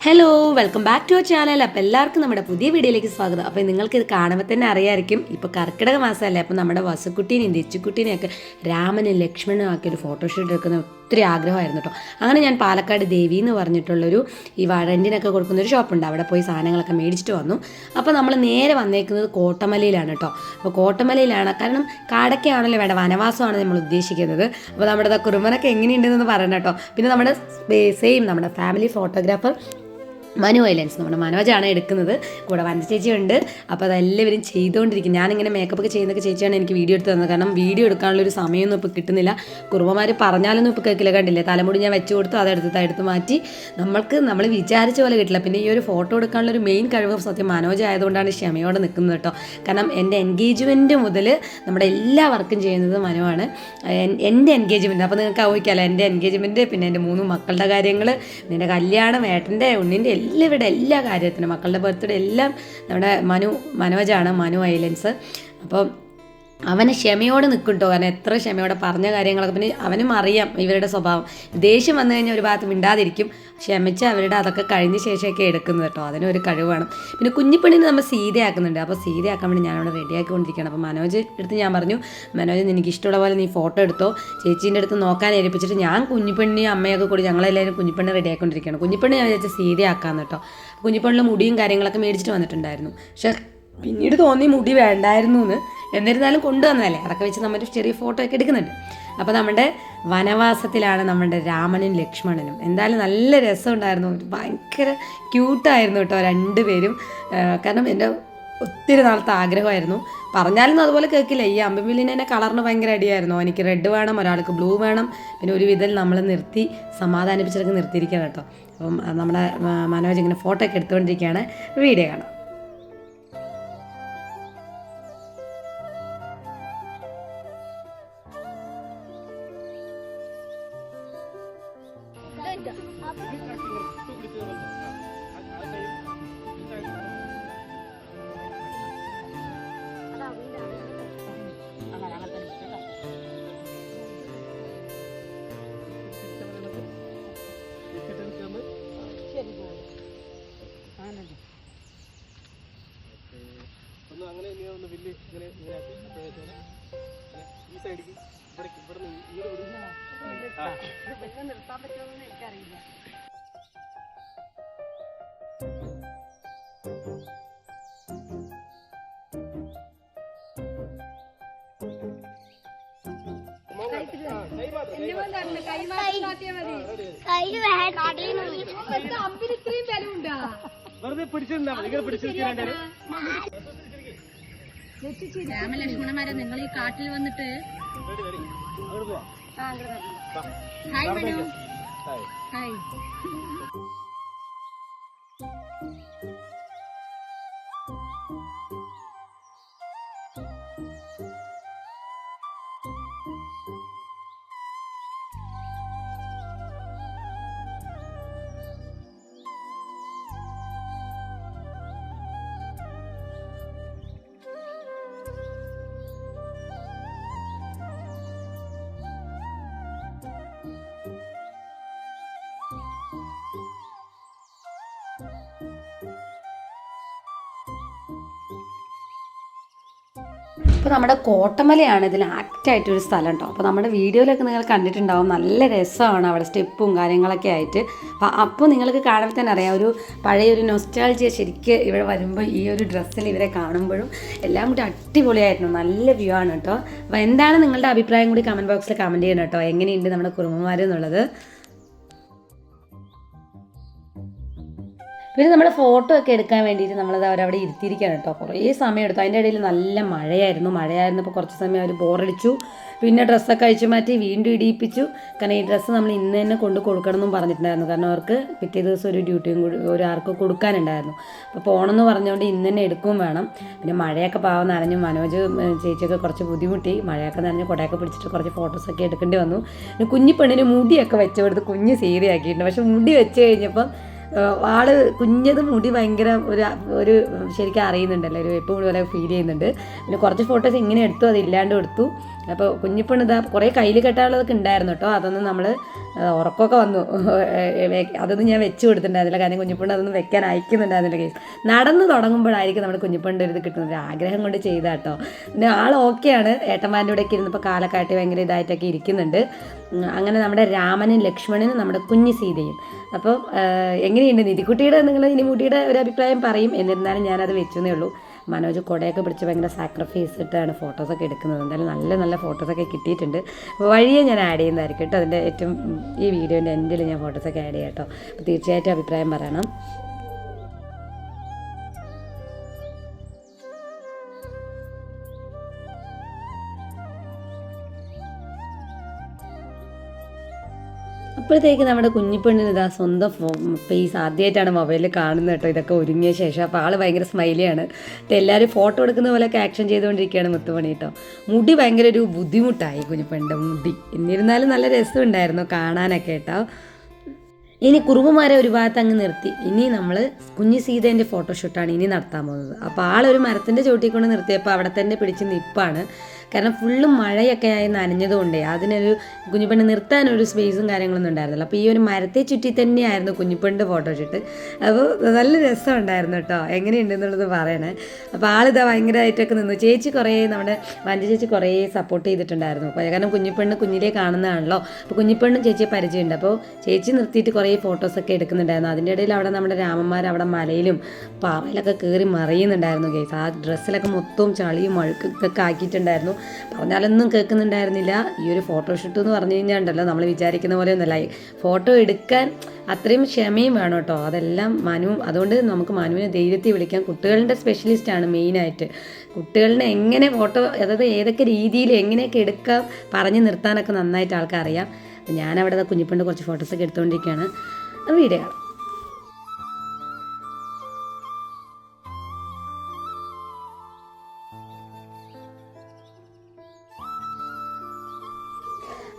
Hello welcome back to our channel അപ്പോൾ എല്ലാവർക്കും നമ്മുടെ പുതിയ വീഡിയോയിലേക്ക് സ്വാഗതം. അപ്പോൾ നിങ്ങൾക്ക് ഇത് കാണുമ്പോൾ തന്നെ അറിയായിരിക്കും ഇപ്പോൾ കർക്കിടക മാസമല്ലേ അപ്പോൾ നമ്മുടെ വസുക്കുട്ടീനെയും തെച്ചുക്കുട്ടീനെയൊക്കെ രാമനും ലക്ഷ്മണനും ആക്കി ഒരു ഫോട്ടോഷൂട്ട് എടുക്കുന്ന ഒത്തിരി ആഗ്രഹമായിരുന്നു കേട്ടോ. അങ്ങനെ ഞാൻ പാലക്കാട് ദേവി എന്ന് പറഞ്ഞിട്ടുള്ളൊരു ഈ വഴന്റിനൊക്കെ കൊടുക്കുന്ന ഒരു ഷോപ്പുണ്ട് അവിടെ പോയി സാധനങ്ങളൊക്കെ മേടിച്ചിട്ട് വന്നു. അപ്പോൾ നമ്മൾ നേരെ വന്നേക്കുന്നത് കോട്ടമലയിലാണ് കേട്ടോ. അപ്പോൾ കോട്ടമലയിലാണ്. കാരണം കാടൊക്കെയാണല്ലോ വേണ്ട വനവാസമാണ് നമ്മൾ ഉദ്ദേശിക്കുന്നത്. അപ്പോൾ നമ്മുടെ കുറുമനൊക്കെ എങ്ങനെയുണ്ടെന്ന് പറയണം കേട്ടോ. പിന്നെ നമ്മുടെ സെയിം നമ്മുടെ ഫാമിലി ഫോട്ടോഗ്രാഫർ മനു ഐലൻസ് നമ്മുടെ മനോജാണ് എടുക്കുന്നത്. കൂടെ വന ചേച്ചിയുണ്ട്. അപ്പോൾ അതെല്ലാവരും ചെയ്തുകൊണ്ടിരിക്കും ഞാനിങ്ങനെ മേക്കപ്പ് ഒക്കെ ചെയ്യുന്നൊക്കെ ചേച്ചിയാണ് എനിക്ക് വീഡിയോ എടുത്ത് തന്നത്. കാരണം വീഡിയോ എടുക്കാനുള്ള ഒരു സമയമൊന്നും ഇപ്പോൾ കിട്ടുന്നില്ല. കുറുമമാർ പറഞ്ഞാലൊന്നും ഇപ്പോൾ കേൾക്കില്ല. കണ്ടില്ലേ? തലമുടി ഞാൻ വെച്ച് കൊടുത്തു അതെടുത്ത് എടുത്ത് മാറ്റി. നമ്മൾക്ക് നമ്മൾ വിചാരിച്ച പോലെ കിട്ടില്ല. പിന്നെ ഈ ഒരു ഫോട്ടോ എടുക്കാനുള്ള ഒരു മെയിൻ കഴിവ് സത്യം മനോജ് ആയതുകൊണ്ടാണ് ക്ഷമയോടെ നിൽക്കുന്നത് കേട്ടോ. കാരണം എന്റെ എൻഗേജ്മെന്റ് മുതൽ നമ്മുടെ എല്ലാ വർക്കും ചെയ്യുന്നത് മനുവാണ്. എന്റെ എൻഗേജ്മെന്റ് അപ്പോൾ നിങ്ങൾക്ക് ഊഹിക്കാമല്ലോ എന്റെ എൻഗേജ്മെന്റ് പിന്നെ എന്റെ മൂന്ന് മക്കളുടെ കാര്യങ്ങൾ പിന്നെ എന്റെ കല്യാണം ഏട്ടന്റെ ഉണ്ണിന്റെ എല്ലാവരുടെ എല്ലാ കാര്യത്തിനും മക്കളുടെ ബർത്ത്ഡേ എല്ലാം നമ്മുടെ മനു മനോജാണ് മനു ഐലൻസ്. അപ്പോൾ അവന് ക്ഷമയോടെ നിൽക്കും കേട്ടോ കാരണം എത്ര ക്ഷമയോടെ പറഞ്ഞ കാര്യങ്ങളൊക്കെ. പിന്നെ അവനും അറിയാം ഇവരുടെ സ്വഭാവം. ദേഷ്യം വന്നു കഴിഞ്ഞാൽ ഒരു ഭാഗത്ത് മിണ്ടാതിരിക്കും. ക്ഷമിച്ച് അവരുടെ അതൊക്കെ കഴിഞ്ഞ ശേഷമൊക്കെ എടുക്കുന്നത് കേട്ടോ. അതിനൊരു കഴിവ് വേണം പിന്നെ കുഞ്ഞിപ്പണിന് നമ്മൾ സീതയാക്കുന്നുണ്ട്. അപ്പോൾ സീതയാക്കാൻ വേണ്ടി ഞാനവിടെ റെഡിയാക്കിക്കൊണ്ടിരിക്കുകയാണ് അപ്പോൾ മനോജ് എടുത്ത് ഞാൻ പറഞ്ഞു മനോജ് നിനക്ക് ഇഷ്ടമുള്ള പോലെ നീ ഫോട്ടോ എടുത്തോ. ചേച്ചീന്റെ അടുത്ത് നോക്കാൻ ഏൽപ്പിച്ചിട്ട് ഞാൻ കുഞ്ഞിപ്പെണ്ണി അമ്മയൊക്കെ കൂടി ഞങ്ങളെല്ലാവരും കുഞ്ഞിപ്പെണ്ണെ റെഡിയാക്കിക്കൊണ്ടിരിക്കുകയാണ് കുഞ്ഞിപ്പെണ്ണി ഞാൻ വിചാരിച്ച സീതയാക്കാമെന്ന് കേട്ടോ. കുഞ്ഞിപ്പെണ്ണിൽ മുടിയും കാര്യങ്ങളൊക്കെ മേടിച്ചിട്ട് വന്നിട്ടുണ്ടായിരുന്നു. പക്ഷേ പിന്നീട് തോന്നി മുടി വേണ്ടായിരുന്നു എന്ന്. എന്നിരുന്നാലും കൊണ്ടുവന്നതല്ലേ അതൊക്കെ വെച്ച് നമ്മൾ ചെറിയ ഫോട്ടോ ഒക്കെ എടുക്കുന്നുണ്ട്. അപ്പോൾ നമ്മുടെ വനവാസത്തിലാണ് നമ്മുടെ രാമനും ലക്ഷ്മണനും. എന്തായാലും നല്ല രസമുണ്ടായിരുന്നു. ഭയങ്കര ക്യൂട്ടായിരുന്നു കേട്ടോ രണ്ടുപേരും. പേരും കാരണം എന്റെ ഒത്തിരി നാളത്തെ ആഗ്രഹമായിരുന്നു. പറഞ്ഞാലും അതുപോലെ കേൾക്കില്ല. ഈ അമ്പമില്ലിനെ കളറിന് ഭയങ്കര അടിയായിരുന്നു. എനിക്ക് റെഡ് വേണം ഒരാൾക്ക് ബ്ലൂ വേണം. പിന്നെ ഒരു വിധം നമ്മൾ നിർത്തി സമാധാനിപ്പിച്ചിടക്ക് നിർത്തിയിരിക്കണം കേട്ടോ. അപ്പം നമ്മുടെ മനോജ് ഇങ്ങനെ ഫോട്ടോ ഒക്കെ എടുത്തുകൊണ്ടിരിക്കുകയാണ്. വീഡിയോ കാണാം. ഒന്ന് അങ്ങനെ ഒന്ന് വില്ല് ഇങ്ങനെ ഈ സൈഡിലേക്ക് ഇവിടേക്ക് ഇവിടെ നിന്ന് ഇങ്ങനെ വിടും ആ. മോങ്ങ. ആ, കൈ മാത്രം, കൈ മാത്രം. വെറുതെ പിടിച്ചിരുന്നാ നിങ്ങൾ പിടിച്ചിരിക്കാൻ രാമലക്ഷ്മണന്മാരെ നിങ്ങൾ ഈ കാട്ടിൽ വന്നിട്ട്. ഹായ് മനു. ഹായ്. ഹായ്. അപ്പോൾ നമ്മുടെ കോട്ടമലയാണ് ഇതിൽ ആക്റ്റായിട്ടൊരു സ്ഥലം കേട്ടോ അപ്പോൾ നമ്മുടെ വീഡിയോയിലൊക്കെ നിങ്ങൾ കണ്ടിട്ടുണ്ടാവും. നല്ല രസമാണ് അവിടെ സ്റ്റെപ്പും കാര്യങ്ങളൊക്കെ ആയിട്ട്. അപ്പോൾ അപ്പോൾ നിങ്ങൾക്ക് കാണുമ്പോൾ തന്നെ അറിയാം. ഒരു പഴയ ഒരു നൊസ്റ്റാൾജിയ ശരിക്കും ഇവിടെ വരുമ്പോൾ ഈ ഒരു ഡ്രസ്സിൽ ഇവരെ കാണുമ്പോഴും എല്ലാം കൂടി അടിപൊളിയായിരുന്നു. നല്ല വ്യൂ ആണ് കേട്ടോ അപ്പോൾ എന്താണ് നിങ്ങളുടെ അഭിപ്രായം? കൂടി കമന്റ് ബോക്സിൽ കമന്റ് ചെയ്യണം കേട്ടോ എങ്ങനെയുണ്ട് നമ്മുടെ കുറുമമാർ പിന്നെ നമ്മൾ ഫോട്ടോ ഒക്കെ എടുക്കാൻ വേണ്ടിയിട്ട് നമ്മളത് അവരവിടെ ഇരുത്തിയിരിക്കുകയാണ് കേട്ടോ. കുറേ സമയം എടുത്തു. അതിന്റെ ഇടയിൽ നല്ല മഴയായിരുന്നു. മഴയായിരുന്നപ്പോൾ കുറച്ച് സമയം അവർ ബോറടിച്ചു പിന്നെ ഡ്രസ്സൊക്കെ അഴിച്ചു മാറ്റി വീണ്ടും ഇടിയിപ്പിച്ചു. കാരണം ഈ ഡ്രസ്സ് നമ്മൾ ഇന്ന് തന്നെ കൊണ്ട് കൊടുക്കണം എന്നും പറഞ്ഞിട്ടുണ്ടായിരുന്നു. കാരണം അവർക്ക് പിറ്റേ ദിവസം ഒരു ഡ്യൂട്ടിയും കൂടി ഒരു കൊടുക്കാനുണ്ടായിരുന്നു. അപ്പോൾ പോകണമെന്ന് പറഞ്ഞുകൊണ്ട് ഇന്ന് തന്നെ എടുക്കുകയും വേണം. പിന്നെ മഴയൊക്കെ പാവം നനഞ്ഞു മനോജ് ചേച്ചിയൊക്കെ കുറച്ച് ബുദ്ധിമുട്ടി. മഴയൊക്കെ നനഞ്ഞ് കുടയൊക്കെ പിടിച്ചിട്ട് കുറച്ച് ഫോട്ടോസൊക്കെ എടുക്കേണ്ടി വന്നു. പിന്നെ കുഞ്ഞിപ്പെണ്ണിന് മുടിയൊക്കെ വെച്ചു കൊടുത്ത് കുഞ്ഞ് സീതയാക്കിയിട്ടുണ്ട്. പക്ഷെ മുടി വെച്ച് കഴിഞ്ഞപ്പം ആൾ കുഞ്ഞത് മുടി ഭയങ്കര ഒരു ഒരു ശരിക്കും അറിയുന്നുണ്ടല്ലോ ഒരു എപ്പോഴും പോലെ ഫീൽ ചെയ്യുന്നുണ്ട്. പിന്നെ കുറച്ച് ഫോട്ടോസ് ഇങ്ങനെ എടുത്തു അത് ഇല്ലാണ്ട് എടുത്തു. അപ്പോൾ കുഞ്ഞിപ്പണ് ഇതാ കുറേ കയ്യിൽ കെട്ടാനുള്ളതൊക്കെ ഉണ്ടായിരുന്നു കേട്ടോ. അതൊന്നും നമ്മൾ ഉറക്കമൊക്കെ വന്നു. അതൊന്നും ഞാൻ വെച്ച് കൊടുത്തിട്ടുണ്ടായിരുന്നില്ല. കാരണം കുഞ്ഞിപ്പണ്ട് അതൊന്നും വെക്കാൻ അയക്കുന്നുണ്ടായിരുന്നില്ല കേസ് നടന്നു തുടങ്ങുമ്പോഴായിരിക്കും നമ്മുടെ കുഞ്ഞിപ്പണ്ട് ഒരു ഇത് കിട്ടുന്നത്. ആഗ്രഹം കൊണ്ട് ചെയ്ത കേട്ടോ. പിന്നെ ആൾ ഓക്കെയാണ് ഏട്ടന്മാരുടെ ഇവിടെയൊക്കെ ഇരുന്നപ്പോൾ കാലക്കാട്ടി ഭയങ്കര ഇതായിട്ടൊക്കെ ഇരിക്കുന്നുണ്ട്. അങ്ങനെ നമ്മുടെ രാമനും ലക്ഷ്മണനും നമ്മുടെ കുഞ്ഞു സീതയും. അപ്പോൾ എങ്ങനെയുണ്ട്? നിധിക്കുട്ടിയുടെ നിങ്ങൾ നിനിമുട്ടിയുടെ ഒരു അഭിപ്രായം പറയും. എന്നിരുന്നാലും ഞാനത് വെച്ചെന്നേ ഉള്ളൂ. മനോജ് കുടയൊക്കെ പിടിച്ച് ഭയങ്കര സാക്രിഫൈസ് ഇട്ടാണ് ഫോട്ടോസൊക്കെ എടുക്കുന്നത്. എന്തായാലും നല്ല നല്ല ഫോട്ടോസൊക്കെ കിട്ടിയിട്ടുണ്ട്. വഴിയെ ഞാൻ ആഡ് ചെയ്യുന്നതായിരിക്കും കേട്ടോ. അതിന്റെ ഏറ്റവും ഈ വീഡിയോന്റെ എൻഡിൽ ഞാൻ ഫോട്ടോസൊക്കെ ആഡ് ചെയ്യാം കേട്ടോ. അപ്പോൾ തീർച്ചയായിട്ടും അഭിപ്രായം പറയണം. അപ്പോഴത്തേക്ക് നമ്മുടെ കുഞ്ഞിപ്പെണ്ണിന് ഇതാ സ്വന്തം ഫേസ് ആദ്യമായിട്ടാണ് മൊബൈലിൽ കാണുന്നത് കേട്ടോ. ഇതൊക്കെ ഒരുങ്ങിയ ശേഷം അപ്പോൾ ആൾ ഭയങ്കര സ്മൈലിയാണ് എല്ലാവരും ഫോട്ടോ എടുക്കുന്ന പോലെയൊക്കെ ആക്ഷൻ ചെയ്തുകൊണ്ടിരിക്കുകയാണ് മുത്തുമണി കേട്ടോ. മുടി ഭയങ്കര ഒരു ബുദ്ധിമുട്ടായി കുഞ്ഞിപ്പെണ്ണിന്റെ മുടി. എന്നിരുന്നാലും നല്ല രസമുണ്ടായിരുന്നു കാണാനൊക്കെ കേട്ടോ. ഇനി കുറുമ്പുമാരെ ഒരു ഭാഗത്ത് അങ്ങ് നിർത്തി. ഇനി നമ്മൾ കുഞ്ഞു സീതേന്റെ ഫോട്ടോഷൂട്ടാണ് ഇനി നടത്താൻ പോകുന്നത്. അപ്പോൾ ആളൊരു മരത്തിന്റെ ചോട്ടിൽ കൊണ്ട് നിർത്തിയപ്പോൾ അവിടെ തന്നെ പിടിച്ച് നിപ്പാണ്. കാരണം ഫുള്ള് മഴയൊക്കെ ആയി നനഞ്ഞതുകൊണ്ടേ അതിനൊരു കുഞ്ഞിപ്പെണ്ണ് നിർത്താനൊരു സ്പേസും കാര്യങ്ങളൊന്നും ഉണ്ടായിരുന്നില്ല. അപ്പോൾ ഈ ഒരു മരത്തെ ചുറ്റി തന്നെയായിരുന്നു കുഞ്ഞിപ്പെണ്ണിന്റെ ഫോട്ടോഷൂട്ട് അപ്പോൾ നല്ല രസം ഉണ്ടായിരുന്നു കേട്ടോ. എന്നുള്ളത് പറയണേ. അപ്പോൾ ആളിതാ ഭയങ്കരമായിട്ടൊക്കെ നിന്നു. ചേച്ചി കുറേ നമ്മുടെ വഞ്ചി ചേച്ചി കുറേ സപ്പോർട്ട് ചെയ്തിട്ടുണ്ടായിരുന്നു. കാരണം കുഞ്ഞിപ്പെണ്ണ് കുഞ്ഞിലേ കാണുന്നതാണല്ലോ. അപ്പോൾ കുഞ്ഞിപ്പെണ്ണും ചേച്ചിയെ പരിചയമുണ്ട്. അപ്പോൾ ചേച്ചി നിർത്തിയിട്ട് കുറേ ഫോട്ടോസൊക്കെ എടുക്കുന്നുണ്ടായിരുന്നു. അതിന്റെ ഇടയിൽ അവിടെ നമ്മുടെ രാമന്മാർ അവിടെ മലയിലും പാറയിലൊക്കെ കയറി മറിയുന്നുണ്ടായിരുന്നു കേസ് ആ ഡ്രസ്സിലൊക്കെ മൊത്തവും ചളിയും അഴുക്കൊക്കെ ആക്കിയിട്ടുണ്ടായിരുന്നു. പറഞ്ഞാലൊന്നും കേൾക്കുന്നുണ്ടായിരുന്നില്ല. ഈ ഒരു ഫോട്ടോഷൂട്ട് എന്ന് പറഞ്ഞു കഴിഞ്ഞാൽ ഉണ്ടല്ലോ നമ്മൾ വിചാരിക്കുന്ന പോലെ ഒന്നല്ല ഫോട്ടോ എടുക്കാൻ അത്രയും ക്ഷമയും വേണം കേട്ടോ. അതെല്ലാം മനു അതുകൊണ്ട് നമുക്ക് മനുവിനെ ധൈര്യത്തിൽ വിളിക്കാം. കുട്ടികളുടെ സ്പെഷ്യലിസ്റ്റാണ് മെയിനായിട്ട് കുട്ടികളിനെ എങ്ങനെ ഫോട്ടോ അതായത് ഏതൊക്കെ രീതിയിൽ എങ്ങനെയൊക്കെ എടുക്കാം പറഞ്ഞു നിർത്താനൊക്കെ നന്നായിട്ട് ആൾക്കറിയാം ഞാനവിടെ കുഞ്ഞിപ്പണ്ട് കുറച്ച് ഫോട്ടോസൊക്കെ എടുത്തുകൊണ്ടിരിക്കുകയാണ് വീഡിയോ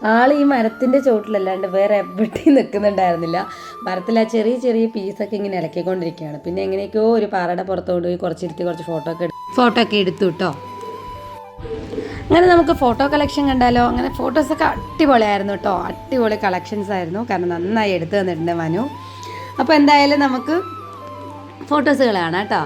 ആൾ ഈ മരത്തിന്റെ ചോട്ടിലല്ലാണ്ട് വേറെ എവിടെയും നിൽക്കുന്നുണ്ടായിരുന്നില്ല മരത്തിൽ ആ ചെറിയ ചെറിയ പീസൊക്കെ ഇങ്ങനെ ഇളക്കിക്കൊണ്ടിരിക്കുകയാണ്. പിന്നെ എങ്ങനെയൊക്കെയോ ഒരു പാറയുടെ പുറത്ത് കൊണ്ടുപോയി കുറച്ചിരുത്തി കുറച്ച് ഫോട്ടോ ഒക്കെ ഫോട്ടോ ഒക്കെ എടുത്തു കേട്ടോ അങ്ങനെ നമുക്ക് ഫോട്ടോ കളക്ഷൻ കണ്ടാലോ? അങ്ങനെ ഫോട്ടോസൊക്കെ അടിപൊളിയായിരുന്നു കേട്ടോ അടിപൊളി കളക്ഷൻസ് ആയിരുന്നു. കാരണം നന്നായി എടുത്തു തന്നിട്ടുണ്ട് മനു. അപ്പോൾ എന്തായാലും നമുക്ക് ഫോട്ടോസുകൾ കാണാം കേട്ടോ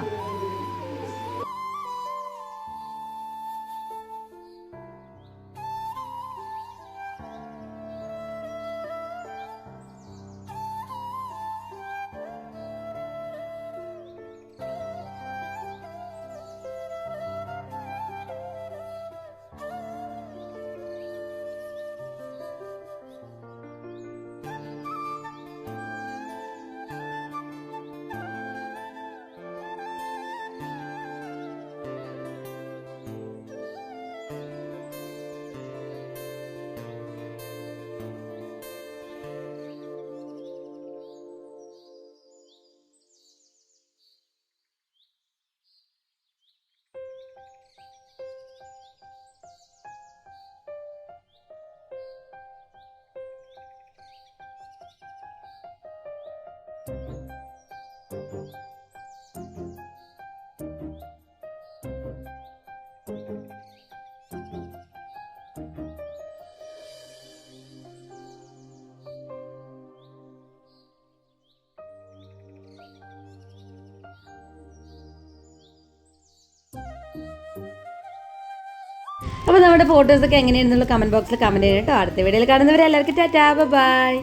അപ്പോൾ നമ്മുടെ ഫോട്ടോസൊക്കെ എങ്ങനെയാണെന്നുള്ള കമന്റ് ബോക്സിൽ കമന്റ് കേട്ടോ. അടുത്ത വീഡിയോയിൽ കാണുന്നവരെ എല്ലാവർക്കും ടാറ്റാ ബൈ.